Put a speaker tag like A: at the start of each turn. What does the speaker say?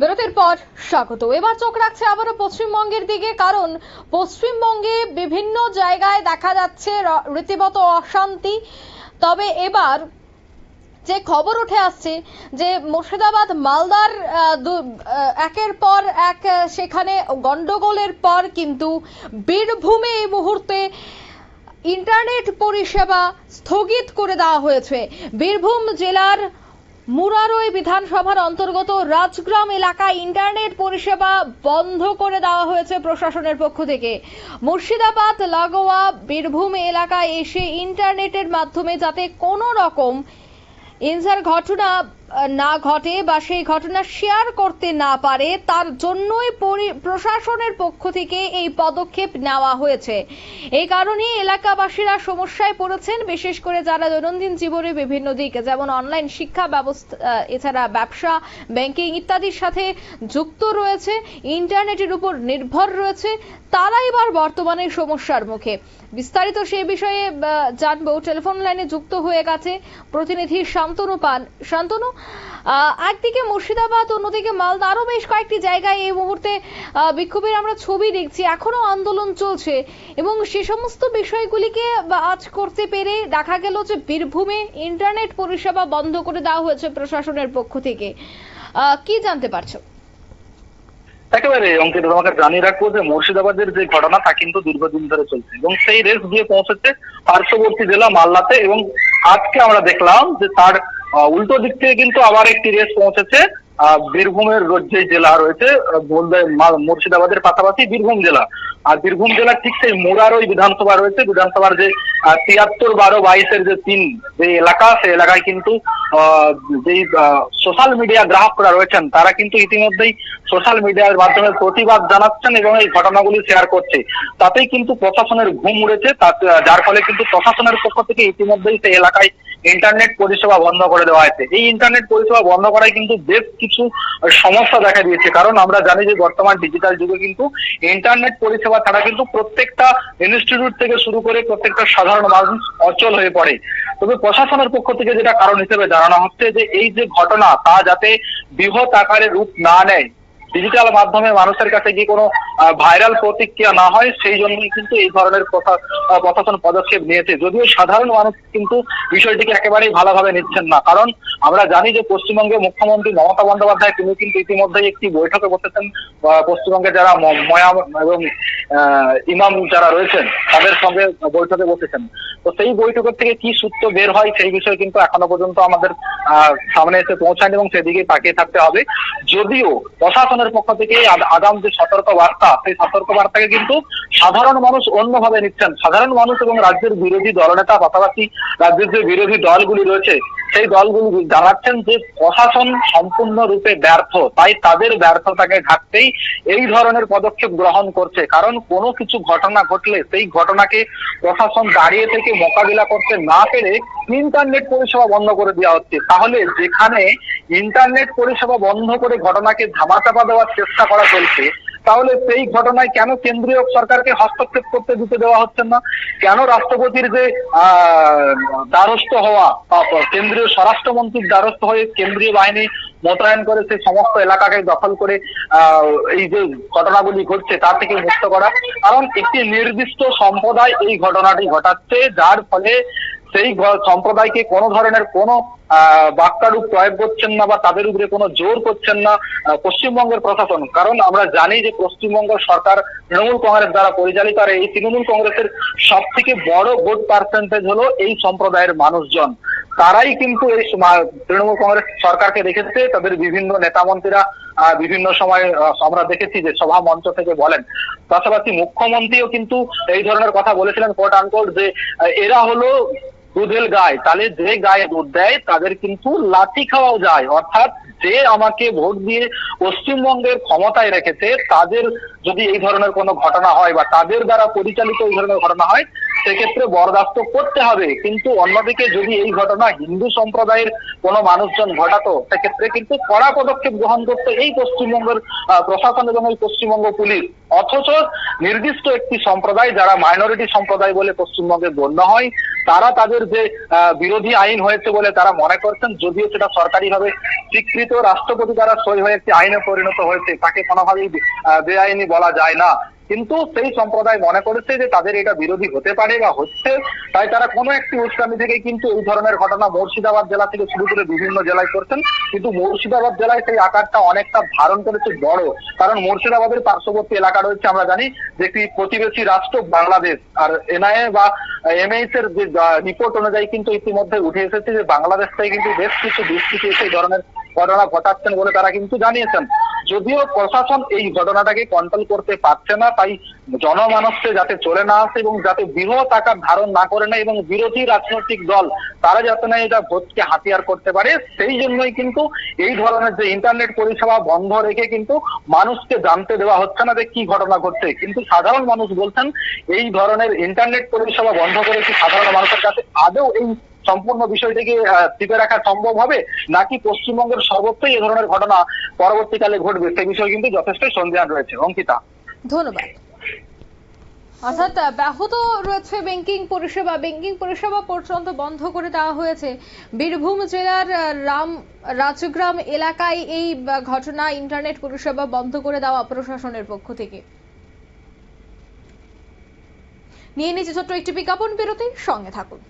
A: বিরতির পর স্বাগত। এবার চোখ রাখছে আবারও পশ্চিমবঙ্গের দিকে, কারণ পশ্চিমবঙ্গে বিভিন্ন জায়গায় দেখা যাচ্ছে রীতিমতো অশান্তি। তবে এবার যে খবর উঠে আসছে যে মুর্শিদাবাদ, মালদার একের পর এক সেখানে গন্ডগোলের পর কিন্তু বীরভূমে এই মুহূর্তে ইন্টারনেট পরিষেবা স্থগিত করে দেওয়া হয়েছে। বীরভূম জেলার মুরারই বিধানসভার অন্তর্গত রাজগ্রাম এলাকায় ইন্টারনেট পরিষেবা বন্ধ করে দেওয়া হয়েছে প্রশাসনের পক্ষ থেকে। মুর্শিদাবাদ, লাগোয়া, বীরভূম এলাকায় এসে ইন্টারনেটের মাধ্যমে যাতে কোনো রকম ইনসার ঘটনা না ঘটে বা সেই ঘটনা শেয়ার করতে না পারে, তার জন্যই পরি- প্রশাসনের পক্ষ থেকে এই পদক্ষেপ নেওয়া হয়েছে। এই কারণেই এলাকাবাসীরা সমস্যায় পড়েছেন। বিশেষ করে যারা দৈনন্দিন জীবনে বিভিন্ন দিক, যেমন অনলাইন শিক্ষা ব্যবস্থা এছাড়া ব্যবসা ব্যাংকিং ইত্যাদির সাথে যুক্ত রয়েছে ইন্টারনেটের উপর নির্ভর রয়েছে তারা এবার বর্তমানে সমস্যার মুখে। বিস্তারিত সেই বিষয়ে জানব। টেলিফোন লাইনে যুক্ত হয়ে গেছে প্রতিনিধি শান্তনু পান শান্তনু? একদিকে মুর্শিদাবাদ, অন্যদিকে মালদা। আরও বেশ কয়েকটি জায়গায় এই মুহূর্তে বিক্ষোভের আমরা ছবি দেখছি। এখনও আন্দোলন চলছে এবং সে সমস্ত বিষয়গুলিকে আজ করতে পেরে দেখা গেল যে বীরভূমে ইন্টারনেট পরিষেবা বন্ধ করে দেওয়া হয়েছে প্রশাসনের পক্ষ থেকে। কি জানতে পারছ?
B: একেবারে, অঙ্কিত, তোমাকে জানিয়ে রাখব যে মুর্শিদাবাদের যে ঘটনা তা কিন্তু দীর্ঘদিন ধরে চলছে এবং সেই রেস দিয়ে পৌঁছেছে পার্শ্ববর্তী জেলা মাল্লাতে এবং আজকে আমরা দেখলাম যে তার উল্টো দিক থেকে কিন্তু আবার একটি রেস পৌঁছেছে। বীরভূমের যে জেলা রয়েছে মুর্শিদাবাদের পাশাপাশি বীরভূম জেলা। আর বীরভূম জেলার ঠিক সেই মুরারই বিধানসভা রয়েছে। বিধানসভার যে তিয়াত্তর বারো বাইশের যে তিন, যে এলাকা, সেই এলাকায় কিন্তু যেই সোশ্যাল মিডিয়া গ্রাহকরা রয়েছেন, তারা কিন্তু ইতিমধ্যেই সোশ্যাল মিডিয়ার মাধ্যমে প্রতিবাদ জানাচ্ছেন এবং এই ঘটনাগুলি শেয়ার করছে। তাতেই কিন্তু প্রশাসনের ঘুম উড়েছে। যার ফলে কিন্তু প্রশাসনের পক্ষ থেকে ইতিমধ্যেই সেই এলাকায় ইন্টারনেট পরিষেবা বন্ধ করে দেওয়া হয়েছে। এই ইন্টারনেট পরিষেবা বন্ধ করায় কিন্তু বেশ কিছু সমস্যা দেখা দিয়েছে। কারণ আমরা জানি যে বর্তমান ডিজিটাল যুগে কিন্তু ইন্টারনেট পরিষেবা ছাড়া কিন্তু প্রত্যেকটা ইনস্টিটিউট থেকে শুরু করে প্রত্যেকটা সাধারণ মানুষ অচল হয়ে পড়ে। তবে প্রশাসনের পক্ষ থেকে যেটা কারণ হিসেবে জানানো হচ্ছে যে এই যে ঘটনা, তা যাতে বৃহৎ আকারে রূপ না নেয় ডিজিটাল মাধ্যমে মানুষের কাছে গিয়ে কোনো ভাইরাল প্রতিক্রিয়া না হয় সেই জন্যই কিন্তু এই ধরনের আহ, প্রশাসন পদক্ষেপ নিয়েছে। যদিও সাধারণ মানুষ কিন্তু বিষয়টিকে একেবারেই ভালোভাবে নিচ্ছেন না। কারণ আমরা জানি যে পশ্চিমবঙ্গের মুখ্যমন্ত্রী মমতা বন্দ্যোপাধ্যায় তিনি কিন্তু ইতিমধ্যেই একটি বৈঠকে বসেছেন। পশ্চিমবঙ্গে যারা ময়াম এবং ইমাম যারা রয়েছেন তাদের সঙ্গে বৈঠকে বসেছেন। তো সেই বৈঠকের থেকে কি সূত্র বের হয় সেই বিষয়ে কিন্তু এখনও পর্যন্ত আমাদের সামনে এসে পৌঁছায়নি এবং সেদিকে তাকিয়ে থাকতে হবে। যদিও প্রশাসনের পক্ষ থেকে আগাম যে সতর্ক বার্তা সেই সতর্ক বার্তাকে কিন্তু সাধারণ মানুষ অন্যভাবে নিচ্ছেন। সাধারণ মানুষ এবং রাজ্যের বিরোধী দলনেতা, পাশাপাশি রাজ্যের যে বিরোধী দলগুলি রয়েছে, সেই দলগুলি জানাচ্ছেন যে প্রশাসন সম্পূর্ণরূপে ব্যর্থ। তাই তাদের ব্যর্থতাকে ঢাকতেই এই ধরনের পদক্ষেপ গ্রহণ করছে। কারণ কোনো কিছু ঘটনা ঘটলে সেই ঘটনাকে প্রশাসন দাঁড়িয়ে থেকে মোকাবিলা করতে না পেরে ইন্টারনেট পরিষেবা বন্ধ করে দেওয়া হচ্ছে। তাহলে যেখানে ইন্টারনেট পরিষেবা বন্ধ করে ঘটনাকে ধামাচাপা দেওয়ার চেষ্টা করা চলছে তাহলে সেই ঘটনায় কেন কেন্দ্রীয় সরকারকে হস্তক্ষেপ করতে দিতে দেওয়া হচ্ছে না? কেন রাষ্ট্রপতির যে দ্বারস্থ হওয়া কেন্দ্রীয় স্বরাষ্ট্রমন্ত্রীর দ্বারস্থ হয়ে কেন্দ্রীয় বাহিনী মোতায়েন করে সেই সমস্ত এলাকাকে দখল করে এই যে ঘটনাগুলি ঘটছে তা থেকে মুক্ত করা। কারণ একটি নির্দিষ্ট সম্প্রদায় এই ঘটনাটি ঘটাচ্ছে, যার ফলে সেই সম্প্রদায়কে কোনো ধরনের কোনো বাক্যারূপ প্রয়োগ করছেন না বা তাদের উপরে কোনো জোর করছেন না পশ্চিমবঙ্গের প্রশাসন। কারণ আমরা জানি যে পশ্চিমবঙ্গ সরকার তৃণমূল কংগ্রেস দ্বারা পরিচালিত, আর এই তৃণমূল কংগ্রেসের সব থেকে বড় ভোট পার্সেন্টেজ হলো এই সম্প্রদায়ের মানুষজন। তারাই কিন্তু এই তৃণমূল কংগ্রেস সরকারকে দেখেছে তাদের বিভিন্ন নেতা মন্ত্রীরা বিভিন্ন সময় আমরা দেখেছি যে সভা মঞ্চ থেকে বলেন। পাশাপাশি মুখ্যমন্ত্রীও কিন্তু এই ধরনের কথা বলেছিলেন কোট আনকোট যে এরা হলো দুধের গায়ে তাহলে যে গায়ে দুধ দেয়, তাদের কিন্তু লাঠি খাওয়াও যায়। অর্থাৎ যে আমাকে ভোট দিয়ে পশ্চিমবঙ্গের ক্ষমতায় রেখেছে, তাদের যদি এই ধরনের কোনো ঘটনা হয় বা তাদের দ্বারা পরিচালিত এই ধরনের ঘটনা হয় সেক্ষেত্রে বরদাস্ত করতে হবে। কিন্তু অন্যদিকে যদি এই ঘটনা হিন্দু সম্প্রদায়ের কোনো মানুষজন ঘটাতো, সেক্ষেত্রে কিন্তু কড়া পদক্ষেপ গ্রহণ করতো এই পশ্চিমবঙ্গের প্রশাসন এবং এই পশ্চিমবঙ্গ পুলিশ। অথচ নির্দিষ্ট একটি সম্প্রদায়, যারা মাইনরিটি সম্প্রদায় বলে পশ্চিমবঙ্গে গণ্য হয়, তারা তাদের যে বিরোধী আইন হয়েছে বলে তারা মনে করছেন, যদিও সেটা সরকারিভাবে স্বীকৃত রাষ্ট্রপতি দ্বারা সই হয়ে একটি আইনে পরিণত হয়েছে, তাকে কোনোভাবেই বেআইনি বলা যায় না। কিন্তু সেই সম্প্রদায় মনে করেছে যে তাদের এটা বিরোধী হতে পারে বা হচ্ছে, তাই তারা কোনো একটি উস্কানি থেকে কিন্তু এই ধরনের ঘটনা মুর্শিদাবাদ জেলা থেকে শুরু করে বিভিন্ন জেলায় করছেন। কিন্তু মুর্শিদাবাদ জেলায় সেই আকারটা অনেকটা ধারণ করেছে বড়। কারণ মুর্শিদাবাদের পার্শ্ববর্তী এলাকা রয়েছে, আমরা জানি যে একটি প্রতিবেশী রাষ্ট্র বাংলাদেশ। আর এনআইএ বা এমএইচ এর যে রিপোর্ট অনুযায়ী কিন্তু ইতিমধ্যে উঠে এসেছে যে বাংলাদেশ থেকে কিন্তু বেশ কিছু দুষ্কৃতী এই ধরনের ঘটনা ঘটাচ্ছেন বলে তারা কিন্তু জানিয়েছেন। যদিও প্রশাসন এই ঘটনাটাকে কন্ট্রোল করতে পারছে না, তাই জনমানসকে যাতে চলে না আসে এবং যাতে বৃহৎ আকার ধারণ না করে না এবং বিরোধী রাজনৈতিক দল, তারা যাতে না এটা ভোটকে হাতিয়ার করতে পারে, সেই জন্যই কিন্তু এই ধরনের যে ইন্টারনেট পরিষেবা বন্ধ রেখে কিন্তু মানুষকে জানতে দেওয়া হচ্ছে না যে কি ঘটনা ঘটছে। কিন্তু সাধারণ মানুষ বলছেন, এই ধরনের ইন্টারনেট পরিষেবা বন্ধ করে কি সাধারণ মানুষের কাছে। আদৌ এই সম্পূর্ণ বিষয়টিকে টিপে রাখা সম্ভব হবে, নাকি পশ্চিমবঙ্গের সর্বত্রই এ ধরনের ঘটনা পরবর্তীকালে ঘটবে? সে বিষয়ে কিন্তু যথেষ্ট সন্দেহান রয়েছে। অঙ্কিতা।
A: ধন্যবাদ। অর্থাৎ ব্যাহত রয়েছে ব্যাংকিং পরিষেবা। ব্যাংকিং পরিষেবা পর্যন্ত বন্ধ করে দেওয়া হয়েছে। বীরভূম জেলার রাম, রাজগ্রাম এলাকায় এই ঘটনা ইন্টারনেট পরিষেবা বন্ধ করে দেওয়া প্রশাসনের পক্ষ থেকে। নিয়ে নিচ্ছে ছোট্ট একটি বিজ্ঞাপন বিরতি সঙ্গে থাকুন।